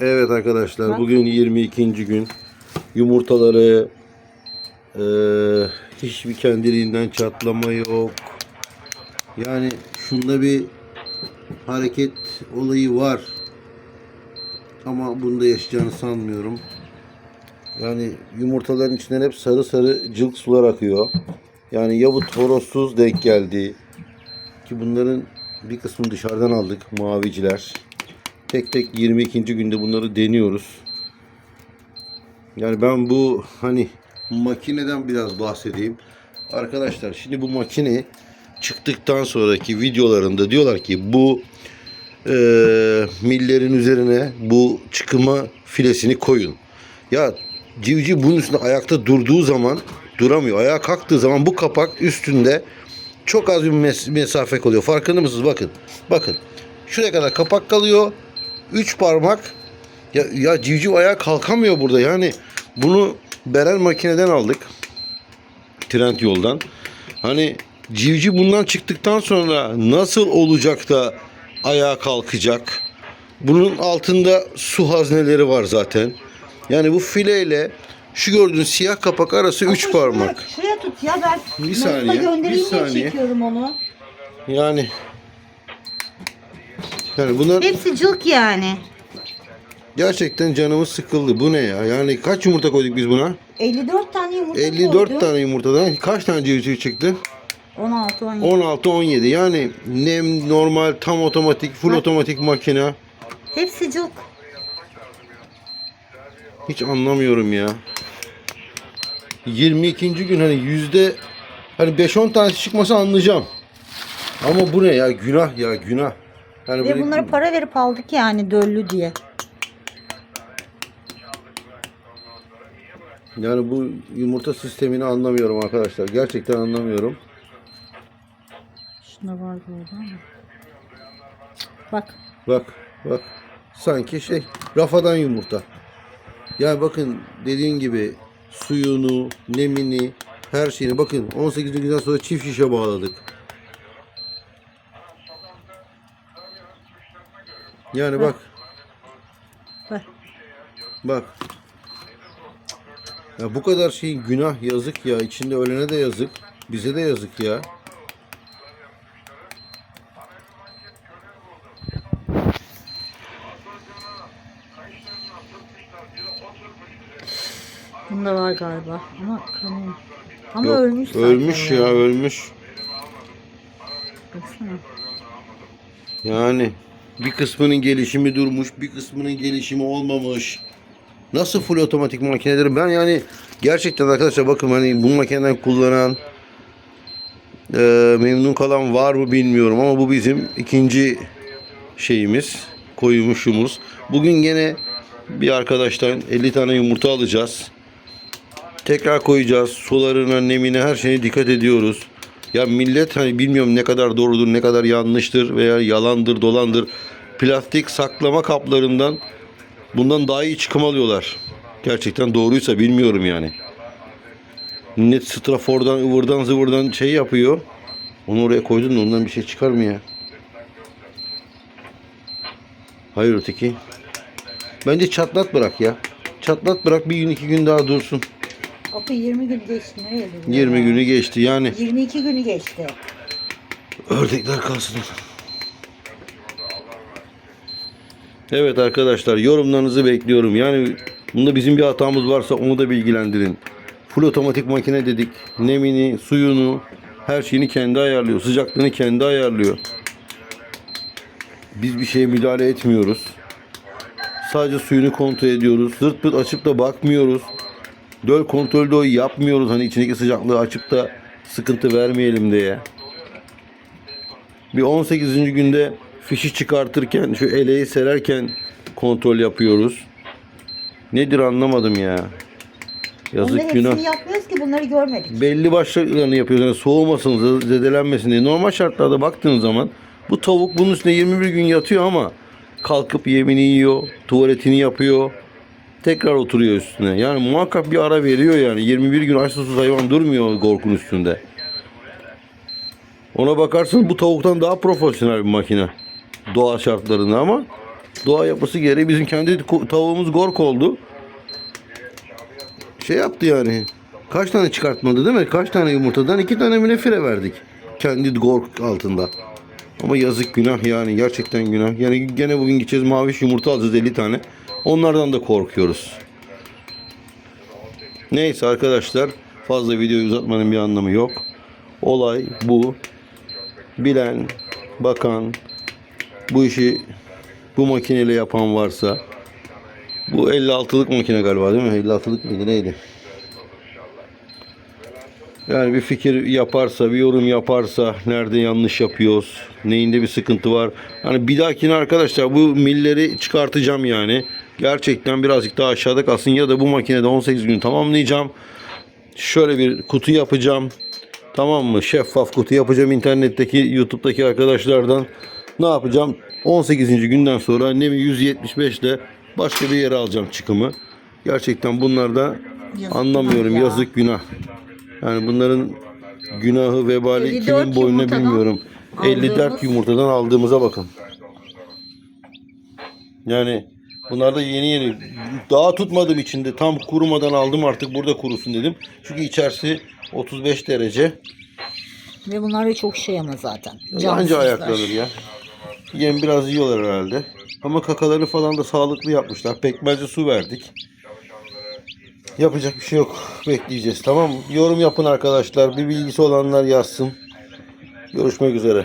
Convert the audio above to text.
Evet arkadaşlar Bak. bugün 22. gün. Yumurtaları eee hiçbir kendiliğinden çatlama yok. Yani şunda bir hareket olayı var. Ama bunda yaşayacağını sanmıyorum. Yani yumurtaların içinden hep sarı sarı cılk sular akıyor. Yani ya bu torosuz denk geldi. Ki bunların bir kısmını dışarıdan aldık maviciler. Tek tek 22. günde bunları deniyoruz. Yani ben bu hani makineden biraz bahsedeyim. Arkadaşlar şimdi bu makine çıktıktan sonraki videolarında diyorlar ki bu eee, millerin üzerine bu çıkıma filesini koyun. Ya civciv bunun üstünde ayakta durduğu zaman duramıyor. Ayağa kalktığı zaman bu kapak üstünde çok az bir mes- mesafe kalıyor. Farkında mısınız? Bakın. Bakın. Şuraya kadar kapak kalıyor. Üç parmak. Ya, ya civciv ayağa kalkamıyor burada. Yani bunu Beren makineden aldık. Trend yoldan. Hani civciv bundan çıktıktan sonra nasıl olacak da ayağa kalkacak? Bunun altında su hazneleri var zaten. Yani bu fileyle şu gördüğün siyah kapak arası üç Ama parmak. Şuraya, tut ya ben. Bir saniye, bir saniye. çekiyorum onu. Yani yani bunlar Hepsi cılk yani. gerçekten canımız sıkıldı. Bu ne ya? Yani kaç yumurta koyduk biz buna? 54 tane yumurta 54 koydum. tane yumurtadan kaç tane civciv çıktı? 16 17. 16 17. Yani nem normal tam otomatik, full otomatik makine. Hepsi cılk. Hiç anlamıyorum ya. 22. gün hani yüzde hani 5-10 tanesi çıkmasa anlayacağım. Ama bu ne ya? Günah ya günah. Yani Ve bunlara para verip aldık yani döllü diye. Yani bu yumurta sistemini anlamıyorum arkadaşlar. Gerçekten anlamıyorum. Şuna var burada ama. Bak. Bak bak. Sanki şey rafadan yumurta. Yani bakın dediğin gibi suyunu, nemini, her şeyini bakın 18. günden sonra çift şişe bağladık. Yani bak Bak. bak. Ya bu kadar şey günah yazık ya. İçinde ölene de yazık. Bize de yazık ya. Bunda var galiba. Ama kanıyor. Ama Yok, ölmüş. Ölmüş ya yani. ölmüş. Baksana. Yani bir kısmının gelişimi durmuş, bir kısmının gelişimi olmamış. Nasıl full otomatik makinedir? Ben yani gerçekten arkadaşlar bakın hani bu makineden kullanan e, memnun kalan var mı bilmiyorum ama bu bizim ikinci şeyimiz, koyumuşumuz. Bugün gene bir arkadaştan 50 tane yumurta alacağız. Tekrar koyacağız. Sularına, nemine, her şeyine dikkat ediyoruz. Ya millet hani bilmiyorum ne kadar doğrudur, ne kadar yanlıştır veya yalandır, dolandır. Plastik saklama kaplarından bundan daha iyi çıkım alıyorlar. Gerçekten doğruysa bilmiyorum yani. Millet strafordan, ıvırdan, zıvırdan şey yapıyor. Onu oraya koydun da ondan bir şey çıkar mı ya? Hayır öteki. Bence çatlat bırak ya. Çatlat bırak bir gün iki gün daha dursun. Abi 20 gün geçti. Nereye gidiyor 20 ya? günü geçti yani. 22 günü geçti. Ördekler kalsın. Evet arkadaşlar yorumlarınızı bekliyorum. Yani bunda bizim bir hatamız varsa onu da bilgilendirin. Full otomatik makine dedik. Nemini, suyunu, her şeyini kendi ayarlıyor. Sıcaklığını kendi ayarlıyor. Biz bir şeye müdahale etmiyoruz. Sadece suyunu kontrol ediyoruz. Zırt pırt açıp da bakmıyoruz. Döl kontrolde o yapmıyoruz. Hani içindeki sıcaklığı açıp da sıkıntı vermeyelim diye. Bir 18. günde fişi çıkartırken şu eleği sererken kontrol yapıyoruz. Nedir anlamadım ya. Yazık Bunda günah. hepsini yapmıyoruz ki bunları görmedik. Belli başlarını yapıyoruz. Yani soğumasın, zedelenmesin diye. Normal şartlarda baktığın zaman bu tavuk bunun üstüne 21 gün yatıyor ama kalkıp yemini yiyor, tuvaletini yapıyor. Tekrar oturuyor üstüne. Yani muhakkak bir ara veriyor yani. 21 gün aç hayvan durmuyor gorkun üstünde. Ona bakarsın bu tavuktan daha profesyonel bir makine. Doğa şartlarında ama Doğa yapısı gereği bizim kendi tavuğumuz gork oldu. Şey yaptı yani. Kaç tane çıkartmadı değil mi? Kaç tane yumurtadan iki tane mi fire verdik. Kendi gork altında. Ama yazık günah yani gerçekten günah. Yani gene bugün gideceğiz maviş yumurta alacağız 50 tane. Onlardan da korkuyoruz. Neyse arkadaşlar fazla videoyu uzatmanın bir anlamı yok. Olay bu. Bilen, bakan, bu işi bu makineyle yapan varsa bu 56'lık makine galiba değil mi? 56'lık mıydı neydi? Yani bir fikir yaparsa, bir yorum yaparsa nerede yanlış yapıyoruz, neyinde bir sıkıntı var. Hani bir dahakine arkadaşlar bu milleri çıkartacağım yani. Gerçekten birazcık daha aşağıda kalsın ya da bu makinede 18 gün tamamlayacağım. Şöyle bir kutu yapacağım. Tamam mı? Şeffaf kutu yapacağım internetteki, YouTube'daki arkadaşlardan. Ne yapacağım? 18. günden sonra Nemi 175 ile başka bir yere alacağım çıkımı. Gerçekten bunlarda Yazık anlamıyorum. ya. Yazık günah. Yani bunların günahı vebali 54 kimin boynuna bilmiyorum. 54 aldığımız- yumurtadan aldığımıza bakın. Yani bunlar da yeni yeni daha tutmadım içinde tam kurumadan aldım artık burada kurusun dedim. Çünkü içerisi 35 derece. Ve bunlar da çok şey ama zaten. Anca Cansızlar. ayaklanır ya. Yem biraz yiyorlar herhalde. Ama kakalarını falan da sağlıklı yapmışlar. Pekmezli su verdik. Yapacak bir şey yok. Bekleyeceğiz tamam mı? Yorum yapın arkadaşlar. Bir bilgisi olanlar yazsın. Görüşmek üzere.